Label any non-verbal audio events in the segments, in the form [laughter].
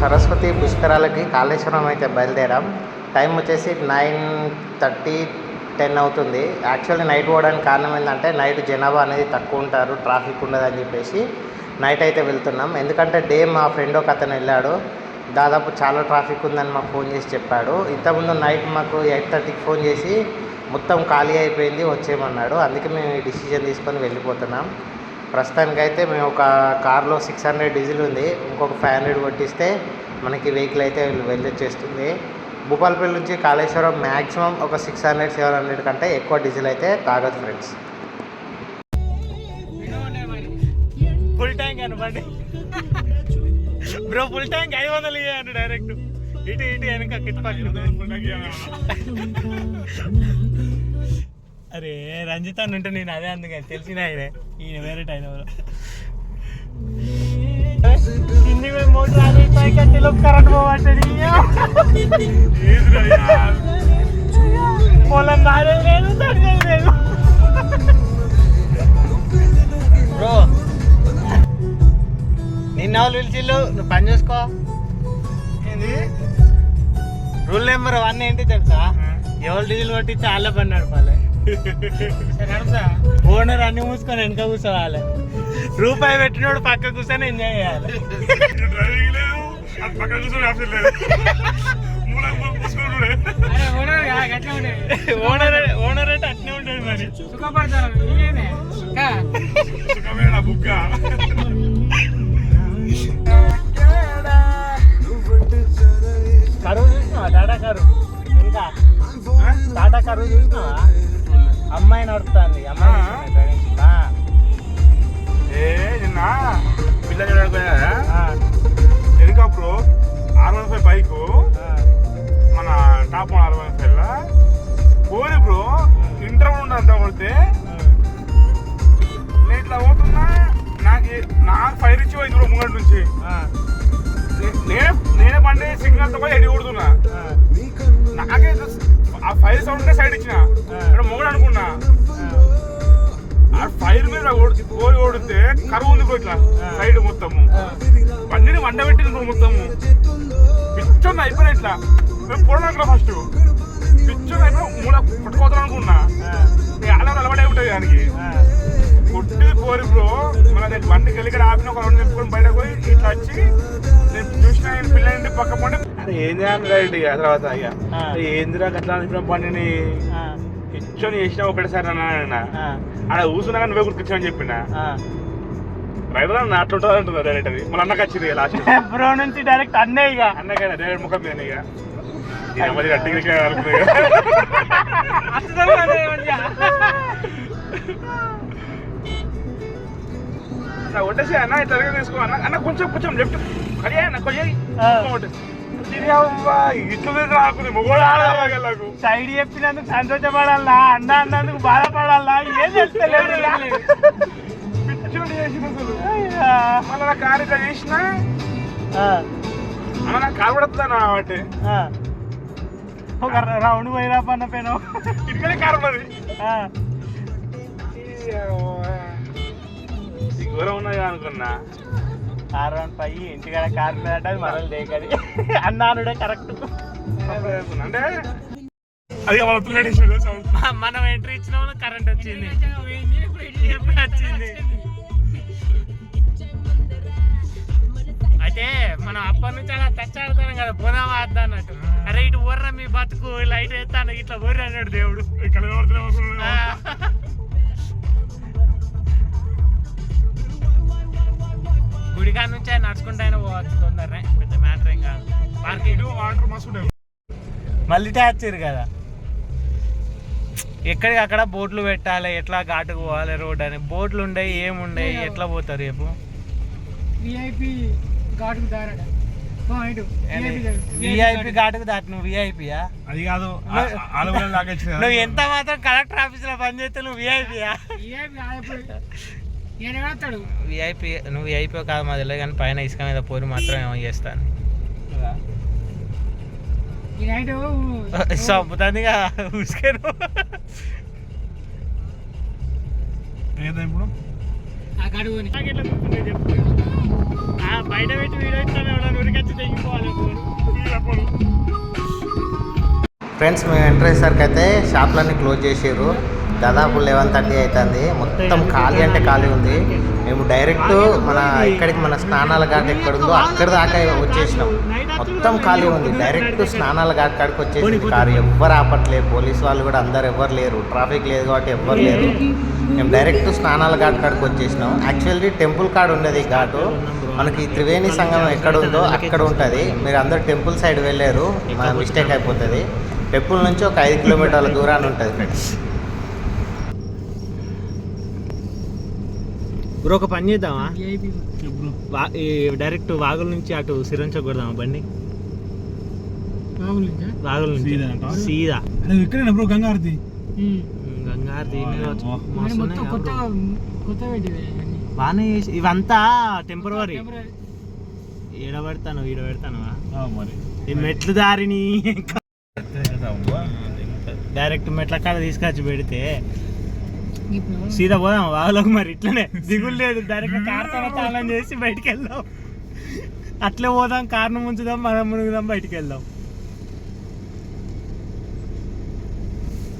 సరస్వతి పుష్కరాలకి కాళేశ్వరం అయితే బయలుదేరాం. టైం వచ్చేసి నైన్ థర్టీ టెన్ అవుతుంది. యాక్చువల్లీ నైట్ పోవడానికి కారణం ఏంటంటే నైట్ జనాభా అనేది తక్కువ ఉంటారు ట్రాఫిక్ ఉండదని చెప్పేసి నైట్ అయితే వెళ్తున్నాం. ఎందుకంటే డే మా ఫ్రెండ్ ఒక అతను వెళ్ళాడు. దాదాపు చాలా ట్రాఫిక్ ఉందని మాకు ఫోన్ చేసి చెప్పాడు. ఇంతకుముందు నైట్ మాకు ఎయిట్ థర్టీకి ఫోన్ చేసి మొత్తం ఖాళీ అయిపోయింది వచ్చేయమన్నాడు. అందుకే మేము ఈ డిసిజన్ తీసుకొని వెళ్ళిపోతున్నాం. ప్రస్తుతానికైతే మేము ఒక కార్లో సిక్స్ హండ్రెడ్ డీజిల్ ఉంది. ఇంకొక ఫైవ్ హండ్రెడ్ కొట్టిస్తే మనకి వెహికల్ అయితే వెళ్ళొచ్చేస్తుంది భూపాలపల్లి నుంచి కాళేశ్వరం మ్యాక్సిమం ఒక సిక్స్ హండ్రెడ్ సెవెన్ హండ్రెడ్ కంటే ఎక్కువ డీజిల్ అయితే తాగదు ఫ్రెండ్స్. ఫుల్ ట్యాంక్ అనమాట బ్రో ఫుల్ ట్యాంక్ ఐదు వందలు ఇవ్వండి డైరెక్ట్ ఇటు ఇటు వెనక కిట్ అరే రంజిత్ అని ఉంటే నేను అదే అందుకని తెలిసిన ఆయనే ఈయన వేరే టైం ఎవరు. కింది మోటార్ ఆగి పైకట్టిలో కరెంట్ పోవట్టడి పొలం నాదే లేదు తడిచేది లేదు. బ్రో నిన్న వాళ్ళు పిలిచిల్లు నువ్వు పని చూసుకో. ఏంది? రూల్ నెంబర్ వన్ ఏంటి తెలుసా? ఎవరు డీజిల్ కొట్టి చాలా పని నడపాలి. ఓనర్ అన్ని మూసుకొని వెనక కూర్చోవాలి. రూపాయి పెట్టినోడు పక్క కూర్చొని ఎంజాయ్ చేయాలి. ఓనర్ ఓనర్ అంటే అట్నే మరి. బుక్క? కరువు చూసినావా? టాటా కరువు ఇంకా? టాటా కరువు చూసినావా? అమ్మాయి నడుపుతుంది. అమ్మాయి ఏ నిన్న పిల్ల helicopter R one five bike. మన టాప్ ఆర్ వన్ ఫైవ్ పోరి బ్రో ఇంటర్వ్యూ ఉండంత కొడితే నేను ఇట్లా పోతున్నా నాకు నాకు ఫైర్ ఇచ్చి పోయింది బ్రో నుంచి. నేనే నేనే బండి సిగ్నల్తో పోయి ఎడి కొడుతున్నా. నాకే ఆ ఫైర్ సౌండ్ సైడ్ ఇచ్చిన. ఇక్కడ మొగడు అనుకున్నా. ఆ ఫైర్ మీద కొడు- కోరి కొడితే కరువు ఉంది ఇట్లా సైడ్ మొత్తము. ఆ. బండిని వండ పెట్టింది మొత్తము. పిచ్చొన్న అయిపోయినా ఇట్లా. మేము పోవడానికి ఫస్ట్ పిచ్చొన్న అయిపోయినా మూల పట్టుకోవద్దాం అనుకున్నా. అలా అలవాటు ఉంటుంది దానికి. కొట్టి కోరి బ్రో. మన దగ్గర బండికి వెళ్ళి ఆపిన ఒక రెండు నింపుకొని బయటకు పోయి ఇట్లా వచ్చి నేను చూసిన పండి అరే ఏం చేయాలి రైట్ ఇక తర్వాత ఇక. ఏందిరా అట్లా అనిపిన బండిని ఆ, ఇచ్చోని చేసిన ఒకటేసారి అన్న ఆ, ఆడ కూర్చున్నా నువ్వే గుర్తించామని చెప్పిన. రైతు అన్న అట్లా ఉంటుంది అంటుంది డైరెక్ట్ అది మళ్ళీ అన్నకి వచ్చింది లాస్ట్ బ్రో నుంచి డైరెక్ట్ అన్నే ఇక. అన్నకైనా డైరెక్ట్ ముఖం మీద ఇక. ఇక. [laughs] ఇక. అన్న ఇట్లా తీసుకో అన్న. అన్న కొంచెం కొంచెం లెఫ్ట్ అదే అన్న కొంచెం మీద రాకుంది మొగోడు ఆడవాళ్ళకు సైడ్ చెప్పినందుకు సంతోషపడాలా అన్న అన్నందుకు బాధపడాలా ఏం చెప్తలేదు ఇలా. [laughs] పిచ్చోడి చేసిన అసలు. అయ్యా. మళ్ళీ నా కారు ఇట్లా చేసిన? ఆ, అన్న నాకు కారు పడుతుందా నా బట్టి ఆ. ఒక రౌండ్ పోయిరా పన్న పెను. ఇటుకనే కారు ఘోరం ఉన్నది అనుకున్నా. ఆరు రౌండ్ పై ఇంటికాడ కార్ మీద అంటే అది మనల్ని దేకది అన్నానుడే కరెక్ట్ అంటే అది మనం ఎంట్రీ ఇచ్చిన కరెంట్ వచ్చింది ఎప్పుడు వచ్చింది. అయితే మనం అప్పటి నుంచి అలా టచ్ ఆడుతాం కదా పోదామా వద్దా అన్నట్టు. అరే ఇటు ఊర్రా మీ బతుకు లైట్ వేస్తాను ఇట్లా ఊర్రా అన్నాడు దేవుడు. ఇక్కడ గుడికాడ నుంచి ఆయన నడుచుకుంటూ అయినా పోవచ్చు తొందరనే. పెద్ద మ్యాటర్ ఏం కాదు. పార్కింగ్ వాటర్ మస్తు మళ్ళీ ట్యాచ్చారు కదా. ఎక్కడికి అక్కడ బోట్లు పెట్టాలి ఎట్లా ఘాటుకు పోవాలి రోడ్ అని. బోట్లు ఉండయి ఏముండయి ఎట్లా పోతారు రేపు? విఐపి ఘాటుకు విఐపి ఘాటుకు. దాటి నువ్వు విఐపియా అది కాదు. నువ్వు ఎంత మాత్రం కలెక్టర్ ఆఫీస్లో పనిచేస్తే నువ్వు విఐపియా విఐపి నువ్వు విఐపి కాదు మా తెలియదు కానీ పైన ఇసుక మీద పోరి మాత్రం ఏమో చేస్తాను చంపుతుందిగా ఉసుకేను ఇప్పుడు? బయట పెట్టి వీడియో ఇస్తాను తెగిపోవాలి ఫ్రెండ్స్ మేము ఎంటర్ అయ్యేసరికి అయితే షాప్లన్నీ క్లోజ్ చేసారు దాదాపు లెవెన్ థర్టీ అవుతుంది మొత్తం ఖాళీ అంటే ఖాళీ ఉంది. మేము డైరెక్ట్ మన ఇక్కడికి మన స్నానాల ఘాట్ ఎక్కడ ఉందో అక్కడ దాకా వచ్చేసినాం. మొత్తం ఖాళీ ఉంది. డైరెక్ట్ స్నానాల ఘాట్ కాడికి వచ్చేసింది కారు. ఎవ్వరు ఆపట్లేదు. పోలీస్ వాళ్ళు కూడా అందరు ఎవ్వరు లేరు. ట్రాఫిక్ లేదు కాబట్టి ఎవ్వరు లేరు. మేము డైరెక్ట్ స్నానాల ఘాట్ కాడికి వచ్చేసినాం. యాక్చువల్లీ టెంపుల్ కాడ ఉండేది ఈ ఘాటు. మనకి త్రివేణి సంఘం ఎక్కడ ఉందో అక్కడ ఉంటుంది. మీరు అందరు టెంపుల్ సైడ్ వెళ్ళారు. మన మిస్టేక్ అయిపోతుంది. టెంపుల్ నుంచి ఒక ఐదు కిలోమీటర్ల దూరాన్ని ఉంటుంది ఫ్రెండ్స్ బ్రో ఒక పని చేద్దామా? డైరెక్ట్ వాగుల నుంచి అటు సిరంచ కొడదామా బండి? వాగుల నుంచి? సీదా. ఇక్కడే బ్రో గంగారతి? గంగారు దీని మొత్తం కొత్త కొత్త పెట్టింది ఇవన్నీ. బాగానే చేసి ఇవంతా టెంపరీ Temporary. ఈడ పెడతాను ఈడ పెడతాను మరి. ఈ మెట్లు దారిని డైరెక్ట్ మెట్ల కాడ తీసుకొచ్చి పెడితే సీదా పోదాం వాగులోకి మరి ఇట్లనే. దిగులు లేదు. డైరెక్ట్ కార్ తాళం చేసి బయటికి వెళ్దాం అట్లే పోదాం కార్ను ముంచుదాం మనం మునుగుదాం బయటికి వెళ్దాం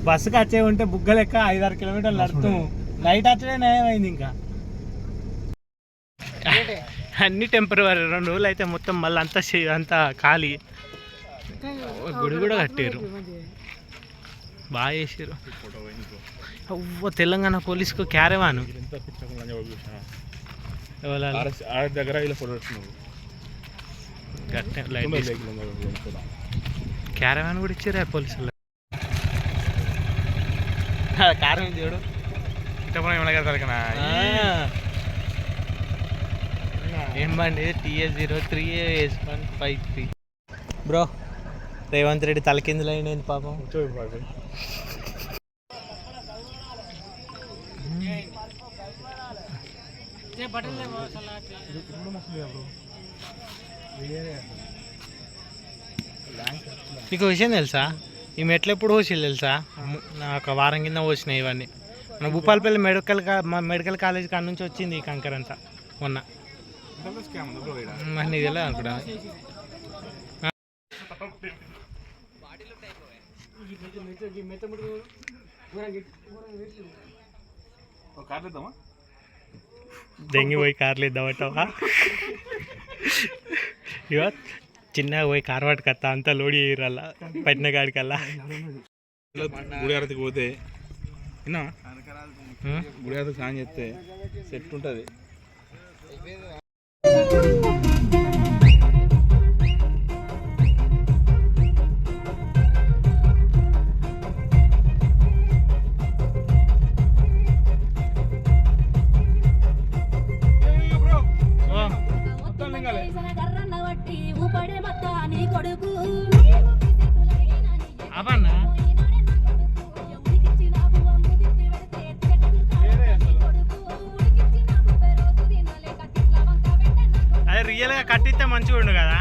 బస్సుకి వచ్చే ఉంటే బుగ్గ లెక్క ఐదారు కిలోమీటర్లు నడుతాం నైట్ వచ్చే నయమైంది ఇంకా. అన్ని టెంపరీ రెండు రోజులు అయితే మొత్తం మళ్ళీ అంతా అంతా ఖాళీ. గుడి కూడా కట్టారు బాగా చేసారు అవ్వ తెలంగాణ పోలీస్కు క్యారేవాను. దగ్గర ఇలా ఫోటో క్యారవాన్ కూడా ఇచ్చారు పోలీసులు? కారం చూడు. ఇట్టపడం ఏమైనా కదా ఏం బండి? TS zero three S one five three. Bro Revanth Reddy తలకిందులు అయినది పాపం నీకు విషయం తెలుసా? ఈ మెట్లు ఎప్పుడు పోసిల్లు తెలుసా? ఒక వారం కింద పోసినాయి ఇవన్నీ. మన భూపాలపల్లి మెడికల్ మెడికల్ కాలేజ్ కాడ నుంచి వచ్చింది ఈ కంకర్ అంతా మొన్న. మరి నీకు తెలియదు అనుకుంటా? కార్లు ఇద్దామా దెంగి పోయి కార్లు ఇద్దామంటావా ఇవ చిన్నగా పోయి కార్ పట్టుకత్తా అంతా లోడ్ చేయరల్లా పట్టిన కాడికల్లా గుడి ఆరతికి పోతే విన్నా ఉం? గుడి ఆరతికి స్నానం చేస్తే సెట్ ఉంటుంది కట్టిస్తే మంచిగా ఉండు కదా?